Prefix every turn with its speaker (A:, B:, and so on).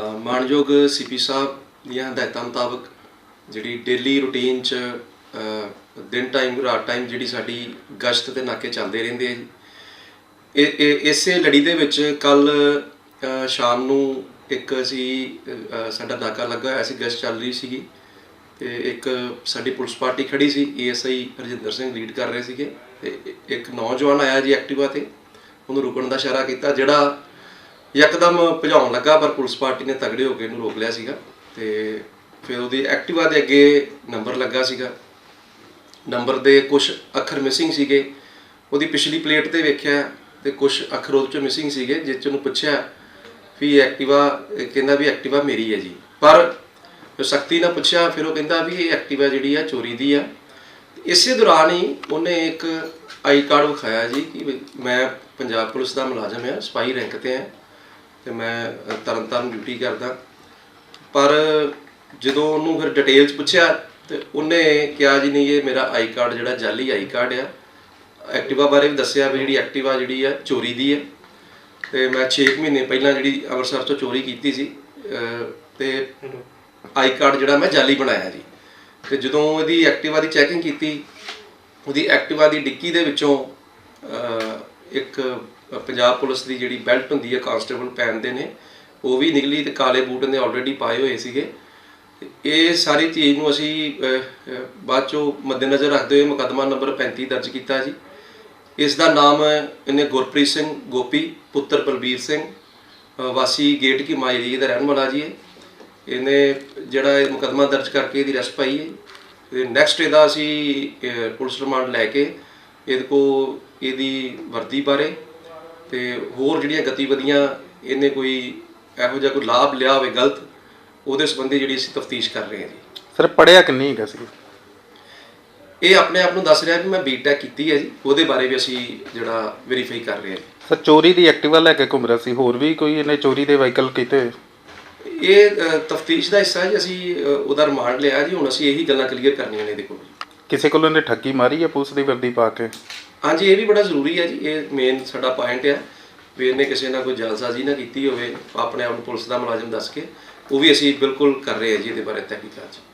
A: ਅ, ਮਾਣਯੋਗ ਸੀਪੀ ਸਾਹਿਬ ਦੀਆਂ ਹਦਾਇਤਾਂ ਮੁਤਾਬਕ ਜਿਹੜੀ ਡੇਲੀ ਰੂਟੀਨ ਚ ਦਿਨ ਟਾਈਮ ਰਾਤ ਟਾਈਮ ਜਿਹੜੀ ਸਾਡੀ ਗਸ਼ਤ ਤੇ ਨਾਕੇ ਚੱਲਦੇ ਰਹਿੰਦੇ ਆ ਜੀ। ਇਹ ਇਸੇ ਲੜੀ ਦੇ ਵਿੱਚ ਕੱਲ ਸ਼ਾਮ ਨੂੰ ਇੱਕ ਅਸੀਂ ਸਾਡਾ ਨਾਕਾ ਲੱਗਾ ਹੋਇਆ ਸੀ ਗਸ਼ਤ ਚੱਲ ਰਹੀ ਸੀਗੀ। ਤੇ ਇੱਕ ਸਾਡੀ ਪੁਲਿਸ ਪਾਰਟੀ ਖੜੀ ਸੀ ਏਐਸਆਈ ਹਰਜਿੰਦਰ ਸਿੰਘ ਲੀਡ ਕਰ ਰਹੇ ਸੀਗੇ। ਤੇ ਇੱਕ ਨੌਜਵਾਨ ਆਇਆ ਜੀ ਐਕਟਿਵਾ ਤੇ। ਉਹਨੂੰ ਰੁਕਣ ਦਾ ਇਸ਼ਾਰਾ ਕੀਤਾ ਜਿਹੜਾ ਯਕਦਮ ਭਜਾਉਣ ਲੱਗਾ, ਪਰ ਪੁਲਿਸ ਪਾਰਟੀ ਨੇ ਤਗੜੇ ਹੋ ਕੇ ਇਹਨੂੰ ਰੋਕ ਲਿਆ ਸੀਗਾ ਤੇ ਫਿਰ ਉਹਦੀ ਐਕਟਿਵਾ ਦੇ ਅੱਗੇ ਨੰਬਰ ਲੱਗਾ ਸੀਗਾ। ਨੰਬਰ ਦੇ ਕੁਝ ਅੱਖਰ ਮਿਸਿੰਗ ਸੀਗੇ। ਉਹਦੀ ਪਿਛਲੀ ਪਲੇਟ ਤੇ ਵੇਖਿਆ ਤੇ ਕੁਝ ਅੱਖਰ ਉਹਦੇ ਚੋਂ ਮਿਸਿੰਗ ਸੀਗੇ, ਜਿਸ ਚ ਉਹਨੂੰ ਪੁੱਛਿਆ ਵੀ ਇਹ ਐਕਟਿਵਾ ਕਹਿੰਦਾ ਵੀ ਐਕਟਿਵਾ ਮੇਰੀ ਹੈ ਜੀ। ਪਰ ਸਖਤੀ ਨਾਲ ਪੁੱਛਿਆ, ਫਿਰ ਉਹ ਕਹਿੰਦਾ ਵੀ ਇਹ ਐਕਟਿਵਾ ਜਿਹੜੀ ਆ, ਚੋਰੀ ਦੀ ਆ। ਇਸੇ ਦੌਰਾਨ ਹੀ ਉਹਨੇ ਇੱਕ ਆਈ ਕਾਰਡ ਵਿਖਾਇਆ ਜੀ ਕਿ ਮੈਂ ਪੰਜਾਬ ਪੁਲਿਸ ਦਾ ਮੁਲਾਜ਼ਮ ਆ, ਸਪਾਈ ਰੈਂਕ ਤੇ ਆ। ਤੇ ਮੈਂ ਅ, ਤਰਨਤਾਰਨ ਡਿਊਟੀ ਕਰਦਾ। ਪਰ ਜਦੋਂ ਉਹਨੂੰ ਫਿਰ ਡਿਟੇਲ 'ਚ ਪੁੱਛਿਆ ਤੇ ਉਹਨੇ ਕਿਹਾ ਜੀ ਨਹੀਂ ਇਹ ਮੇਰਾ ਆਈ ਕਾਰਡ ਜਿਹੜਾ ਜਾਲੀ ਆਈ ਕਾਰਡ ਆ। ਐਕਟਿਵਾ ਬਾਰੇ ਵੀ ਦੱਸਿਆ ਵੀ ਜਿਹੜੀ ਐਕਟਿਵਾ ਜਿਹੜੀ ਆ ਚੋਰੀ ਦੀ ਹੈ ਤੇ ਮੈਂ 6 ਮਹੀਨੇ ਪਹਿਲਾਂ ਜਿਹੜੀ ਅੰਮ੍ਰਿਤਸਰ ਤੋਂ ਚੋਰੀ ਕੀਤੀ ਸੀ ਅਹ ਤੇ ਆਈ ਕਾਰਡ ਜਿਹੜਾ ਮੈਂ ਜਾਲੀ ਬਣਾਇਆ ਜੀ। ਤੇ ਜਦੋਂ ਇਹਦੀ ਐਕਟਿਵਾ ਦੀ ਚੈਕਿੰਗ ਕੀਤੀ ਉਹਦੀ ਐਕਟਿਵਾ ਦੀ ਡਿੱਕੀ ਦੇ ਵਿੱਚੋਂ ਇੱਕ ਪੰਜਾਬ ਪੁਲਿਸ ਦੀ ਜਿਹੜੀ ਬੈਲਟ ਹੁੰਦੀ ਹੈ ਕਾਂਸਟੇਬਲ ਪਹਿਨਦੇ ਨੇ, ਉਹ ਵੀ ਨਿਕਲੀ ਤੇ ਕਾਲੇ ਬੂਟ ਨੇ ਆਲਰੇਡੀ ਪਾਏ ਹੋਏ ਸੀਗੇ। ਇਹ ਸਾਰੀ ਚੀਜ਼ ਨੂੰ ਅਸੀਂ ਬਾਅਦ ਚੋਂ ਮੱਦੇਨਜ਼ਰ ਰੱਖਦੇ ਹੋਏ ਮੁਕੱਦਮਾ ਨੰਬਰ 35 ਦਰਜ ਕੀਤਾ ਜੀ। ਇਸ ਦਾ ਨਾਮ ਇਹਨੇ ਗੁਰਪ੍ਰੀਤ ਸਿੰਘ ਗੋਪੀ, ਪੁੱਤਰ ਬਲਬੀਰ ਸਿੰਘ ਵਾਸੀ ਗੇਟ ਕੀ ਮਾਜਰੀ ਦਾ ਰਹਿਣ ਵਾਲਾ ਜੀ ਇਹ। ਇਹਨੇ ਜਿਹੜਾ ਇਹ ਮੁਕੱਦਮਾ ਦਰਜ ਕਰਕੇ ਇਹਦੀ ਅਰੈਸਟ ਪਾਈ ਹੈ। ਤੇ ਨੈਕਸਟ ਇਹਦਾ ਅਸੀਂ ਪੁਲਿਸ ਰਿਮਾਂਡ ਲੈ ਕੇ ਇਹਦੇ ਕੋ ਇਹਦੀ ਵਰਦੀ ਬਾਰੇ ਤੇ ਹੋਰ ਜਿਹੜੀਆਂ ਗਤੀਵਿਧੀਆਂ ਇਹਨੇ ਕੋਈ ਇਹੋ ਜਿਹਾ ਕੋਈ ਲਾਭ ਲਿਆ ਹੋਵੇ ਗਲਤ ਉਹਦੇ ਸੰਬੰਧੀ ਜਿਹੜੀ ਅਸੀਂ ਤਫਤੀਸ਼ ਕਰ ਰਹੇ ਹਾਂ ਜੀ।
B: ਸਰ ਪੜਿਆ ਕਿੰਨੀ ਹੈਗਾ ਸੀ?
A: ਇਹ ਆਪਣੇ ਆਪ ਨੂੰ ਦੱਸ ਰਿਹਾ ਕਿ ਮੈਂ ਬੀਟੈਕ ਕੀਤੀ ਹੈ ਜੀ ਉਹਦੇ ਬਾਰੇ ਵੀ ਅਸੀਂ ਜਿਹੜਾ ਵੈਰੀਫਾਈ ਕਰ ਰਹੇ ਹਾਂ ਜੀ।
B: ਸਰ ਚੋਰੀ ਦੀ ਐਕਟਿਵਾ ਲੈ ਕੇ ਘੁੰਮ ਰਿਹਾ ਸੀ ਹੋਰ ਵੀ ਕੋਈ ਇਹਨੇ ਚੋਰੀ ਦੇ ਵਾਹੀਕਲ ਕੀਤੇ? ਹੋਏ?
A: ਇਹ ਤਫਤੀਸ਼ ਦਾ ਹਿੱਸਾ ਹੈ ਜੀ ਅਸੀਂ ਅ, ਉਹਦਾ ਰਿਮਾਂਡ ਲਿਆ ਜੀ ਹੁਣ ਅਸੀਂ ਇਹੀ ਗੱਲਾਂ ਕਲੀਅਰ ਕਰਨੀਆਂ ਨੇ ਇਹਦੇ ਕੋਲ
B: ਕਿਸੇ ਕੋਲੋਂ ਇਹਨੇ ਠੱਗੀ ਮਾਰੀ ਹੈ ਪੁਲਿਸ ਦੀ ਵਰਦੀ ਪਾ ਕੇ?
A: ਹਾਂਜੀ, ਇਹ ਵੀ ਬੜਾ ਜ਼ਰੂਰੀ ਹੈ ਜੀ। ਇਹ ਮੇਨ ਸਾਡਾ ਪੁਆਇੰਟ ਹੈ ਵੀ ਇਹਨੇ ਕਿਸੇ ਨਾਲ ਕੋਈ ਜਾਲਸਾਜ਼ੀ ਨਾ ਕੀਤੀ ਹੋਵੇ। ਆਪਣੇ ਆਪ ਨੂੰ ਪੁਲਿਸ ਦਾ ਮੁਲਾਜ਼ਮ ਦੱਸ ਕੇ, ਉਹ ਵੀ ਅਸੀਂ ਬਿਲਕੁਲ ਕਰ ਰਹੇ ਹਾਂ ਜੀ ਇਹਦੇ ਬਾਰੇ ਤਹਿਕੀਕਾਤ। 'ਚ